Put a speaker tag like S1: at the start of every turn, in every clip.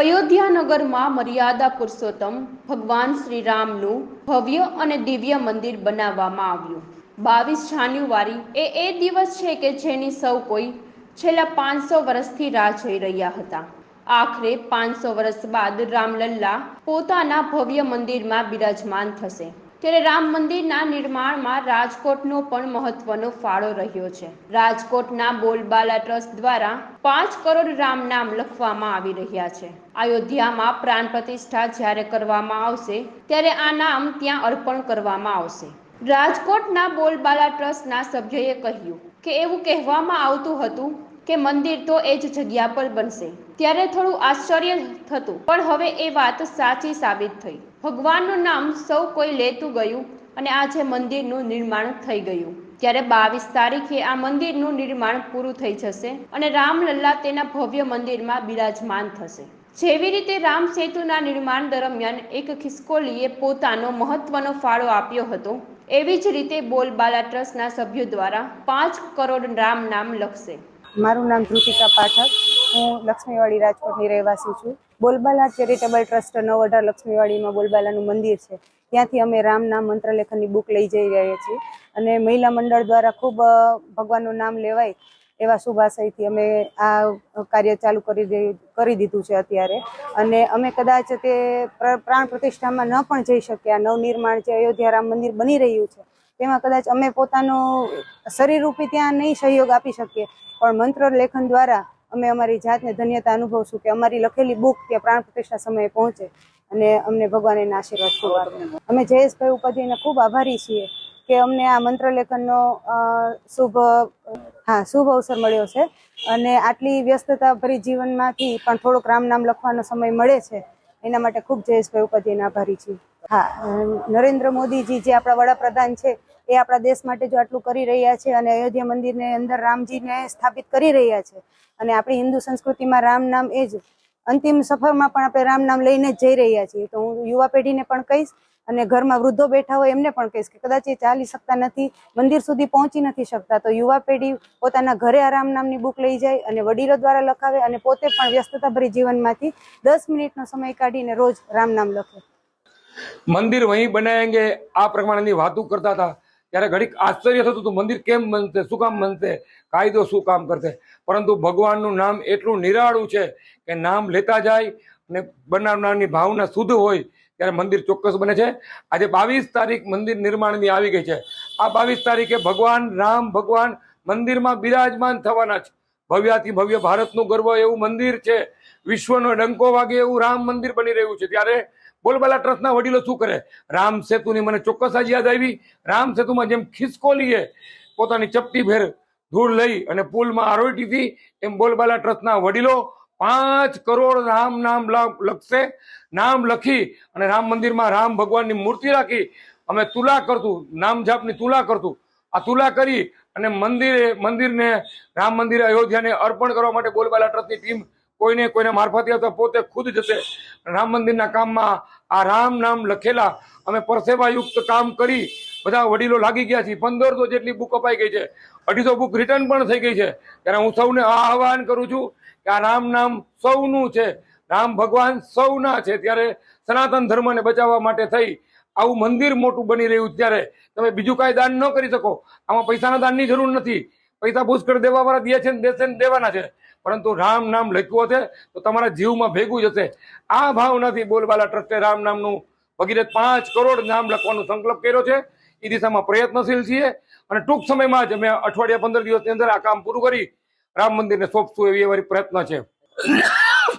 S1: અયોધ્યાનગરમાં મર્યાદા પુરુષોત્તમ ભગવાન શ્રી રામનું ભવ્ય અને દિવ્ય મંદિર બનાવવામાં આવ્યું. બાવીસ જાન્યુઆરી એ એ દિવસ છે કે જેની સૌ કોઈ છેલ્લા પાંચસો વર્ષથી રાહ જોઈ રહ્યા હતા. આખરે પાંચસો વર્ષ બાદ રામલલ્લા પોતાના ભવ્ય મંદિરમાં બિરાજમાન થશે. ત્યારે રામ મંદિરના નિર્માણમાં રાજકોટનો પણ મહત્વનો ફાળો રહ્યો છે. રાજકોટના બોલબાલા ટ્રસ્ટ દ્વારા પાંચ કરોડ રામ નામ લખવામાં આવી રહ્યા છે. અયોધ્યામાં પ્રાણ પ્રતિષ્ઠા જ્યારે કરવામાં આવશે, ત્યારે આ નામ ત્યાં અર્પણ કરવામાં આવશે. રાજકોટના બોલબાલા ટ્રસ્ટના સભ્યએ કહ્યું કે એવું કહેવામાં આવતું હતું કે મંદિર તો એ જ જગ્યા પર બનશે. ત્યારે થોડું આશ્ચર્ય થતું, પણ હવે એ વાત સાચી સાબિત થઈ. ભગવાનનું નામ સૌ કોઈ લેતું ગયું અને આજે મંદિરનું નિર્માણ થઈ ગયું. ત્યારે બાવીસ તારીખે આ મંદિરનું નિર્માણ પૂરું થઈ જશે અને રામલલ્લા તેના ભવ્ય મંદિરમાં બિરાજમાન થશે. જેવી રીતે રામ સેતુના નિર્માણ દરમિયાન એક ખિસકોલીએ પોતાનો મહત્વનો ફાળો આપ્યો હતો, એવી જ રીતે બોલબાલા ટ્રસ્ટના સભ્યો દ્વારા પાંચ કરોડ રામ નામ લખશે.
S2: મારું નામ ધ્રુતિકા પાઠક. હું લક્ષ્મીવાડી રાજકોટની રહેવાસી છું. બોલબાલા ચેરિટેબલ ટ્રસ્ટ નવ અઢાર લક્ષ્મીવાડીમાં બોલબાલાનું મંદિર છે. ત્યાંથી અમે રામ નામ મંત્રલેખનની બુક લઈ જઈ રહ્યા છીએ. અને મહિલા મંડળ દ્વારા ખૂબ ભગવાનનું નામ લેવાય એવા શુભાશયથી અમે આ કાર્ય ચાલુ કરી કરી દીધું છે અત્યારે. અને અમે કદાચ તે પ્ર- પ્રાણ પ્રતિષ્ઠામાં ન પણ જઈ શક્યા. નવનિર્માણ જે અયોધ્યા રામ મંદિર બની રહ્યું છે તેમાં કદાચ અમે પોતાનું શરીરરૂપી ત્યાં નહીં સહયોગ આપી શકીએ. પણ મંત્ર લેખન દ્વારા અમે અમારી જાતને ધન્યતા અનુભવશું કે અમારી લખેલી બુક ત્યાં પ્રાણ પ્રતિષ્ઠા સમયે પહોંચે અને અમને ભગવાન એના આશીર્વાદ ખૂબ અમે જયેશભાઈ ઉપાધ્યાયને ખૂબ આભારી છીએ કે અમને આ મંત્રલેખનનો શુભ, હા, શુભ અવસર મળ્યો છે અને આટલી વ્યસ્તતા ભરી જીવનમાંથી પણ થોડોક રામ નામ લખવાનો સમય મળે છે. એના માટે ખૂબ જયેશભાઈ ઉપાધ્યાયના આભારી છીએ. હા નરેન્દ્ર મોદીજી જે આપણા વડાપ્રધાન છે, એ આપણા દેશ માટે જો આટલું કરી રહ્યા છે અને અયોધ્યા મંદિરને અંદર રામજીને સ્થાપિત કરી રહ્યા છે અને આપણી હિન્દુ સંસ્કૃતિમાં રામ નામ એ જ, અંતિમ સફરમાં પણ આપણે રામ નામ લઈને જ જઈ રહ્યા છીએ. તો હું યુવા પેઢીને પણ કહીશ અને ઘરમાં વૃદ્ધો બેઠા હોય એમને પણ કહીશ કે કદાચ એ ચાલી શકતા નથી, મંદિર સુધી પહોંચી નથી શકતા, તો યુવા પેઢી પોતાના ઘરે આ રામ નામની બુક લઈ જાય અને વડીલો દ્વારા લખાવે અને પોતે પણ વ્યસ્તતાભરી જીવનમાંથી દસ મિનિટનો સમય કાઢીને રોજ રામ નામ લખે.
S3: મંદિર વહીં બનાવેંગે આ પ્રમાણેની વાતો કરતા હતા. ત્યારે ઘડીક આશ્ચર્ય થતું હતું, મંદિર કેમ બનશે, શું કામ બનશે? કાયદો શું કામ કરશે? પરંતુ ભગવાનનું નામ એટલું નિરાળું છે કે નામ લેતા જાય અને બનાવનારની ભાવના શુદ્ધ હોય ત્યારે મંદિર ચોક્કસ બને છે. આજે બાવીસ તારીખ મંદિર નિર્માણની આવી ગઈ છે. આ બાવીસ તારીખે ભગવાન રામ, ભગવાન મંદિરમાં બિરાજમાન થવાના છે. ભવ્યાથી ભવ્ય ભારતનું ગર્વ એવું મંદિર છે. વિશ્વનો ડંકો વાગે એવું રામ મંદિર બની રહ્યું છે. ત્યારે બોલબાલા ટ્રસ્ટના વડીલો શું કરે? રામ સેતુની મને ચોક્કસ આજ યાદ આવી. રામ સેતુમાં જેમ ખિસકોલીએ પોતાની ચપટી ભેર ધૂળ લઈ અને પુલમાં આરોટી હતી, એમ બોલબાલા ટ્રસ્ટના વડીલો પાંચ કરોડ રામ નામ લખશે, નામ લખી અને રામ મંદિરમાં રામ ભગવાનની મૂર્તિ રાખી. અમે તુલા કરતું, નામ જાપની તુલા કરતું. આ તુલા કરી અને મંદિરે, મંદિરને, રામ મંદિરે અયોધ્યાને અર્પણ કરવા માટે બોલબાલા ટ્રસ્ટની ટીમ કોઈને કોઈને મારફતે હતા પોતે ખુદ જશે. રામ મંદિરના કામમાં આ રામ નામ લખેલા. અમે પરસેવાયુક્ત કામ કરી બધા વડીલો લાગી ગયા છે પંદરસો જેટલી બુક અપાઈ ગઈ છે. અઢીસો બુક રિટર્ન પણ થઈ ગઈ છે. ત્યારે હું સૌને આહવાન કરું છું કે આ રામ નામ સૌનું છે. રામ ભગવાન સૌના છે. ત્યારે સનાતન ધર્મને બચાવવા માટે થઈ આવું મંદિર મોટું બની રહ્યું ત્યારે તમે બીજું કાંઈ દાન ન કરી શકો. આમાં પૈસાના દાનની જરૂર નથી. પૈસા પુષ્કળ દેવા વાળા દે છે દેશે દેવાના છે. પરંતુ રામ નામ લખ્યું છે તો તમારા જીવમાં ભેગું જશે આ ભાવનાથી બોલબાલા ટ્રસ્ટે રામ નામનું વગેરે પાંચ કરોડ નામ લખવાનો સંકલ્પ કર્યો છે. એ દિશામાં પ્રયત્નશીલ છીએ અને ટૂંક સમયમાં જ અમે અઠવાડિયા પંદર દિવસની અંદર આ કામ પૂરું કરી રામ મંદિરને સોંપશું એવી અમારી પ્રયત્ન છે.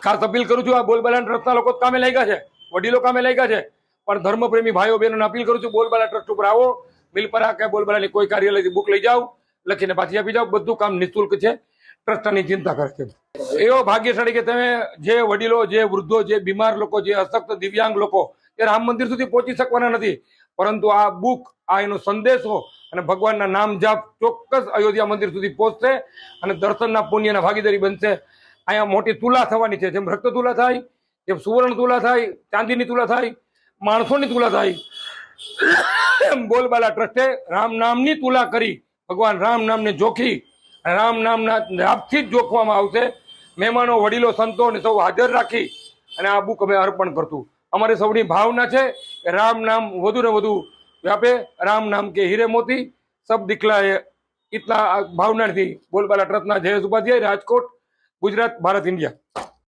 S3: ખાસ અપીલ કરું છું આ બોલબાલા ટ્રસ્ટના લોકો કામે લાગ્યા છે. વડીલો કામે લાગ્યા છે. પણ ધર્મપ્રેમી ભાઈઓ બહેનોને અપીલ કરું છું, બોલબાલા ટ્રસ્ટ ઉપર આવો. મિલપરા કે બોલબાલાની કોઈ કાર્યાલયથી બુક લઈ જાઓ. લખીને પાછી આપી જાઓ. બધું કામ નિઃશુલ્ક છે. ટ્રસ્ટની ચિંતા કરે છે એવો ભાગ્યશાળી કે તમે જે વડીલો, જે વૃદ્ધો, જે બીમાર લોકો, જે અશક્ત દિવ્યાંગ લોકો, એ રામ મંદિર સુધી પહોંચી શકવાના નથી. પરંતુ આ બુક, આ એનો સંદેશો અને ભગવાનના નામ જાપ ચોક્કસ અયોધ્યા મંદિર સુધી પહોંચશે અને દર્શનના પુણ્યના ભાગીદારી બનશે. અહીંયા મોટી તુલા થવાની છે. જેમ રક્ત તુલા થાય, જેમ સુવર્ણ તુલા થાય, ચાંદીની તુલા થાય, માણસોની તુલા થાય, એમ બોલબાલા ટ્રસ્ટે રામ નામની તુલા કરી ભગવાન રામ નામને જોખી, રામ નામના રાપથી જ જોખવામાં આવશે. મહેમાનો, વડીલો સંતો ને સૌ હાજર રાખી અને આ બુક અમે અર્પણ કરતું અમારી સૌની ભાવના છે કે રામ નામ વધુ ને વધુ વ્યાપે. રામ નામ કે હીરે મોતી. સબ દીકલાએ એટલા ભાવનાથી બોલબાલા ટ્રસ્ટના જયેશ ઉપાધ્યાય, રાજકોટ, ગુજરાત, ભારત, ઇન્ડિયા.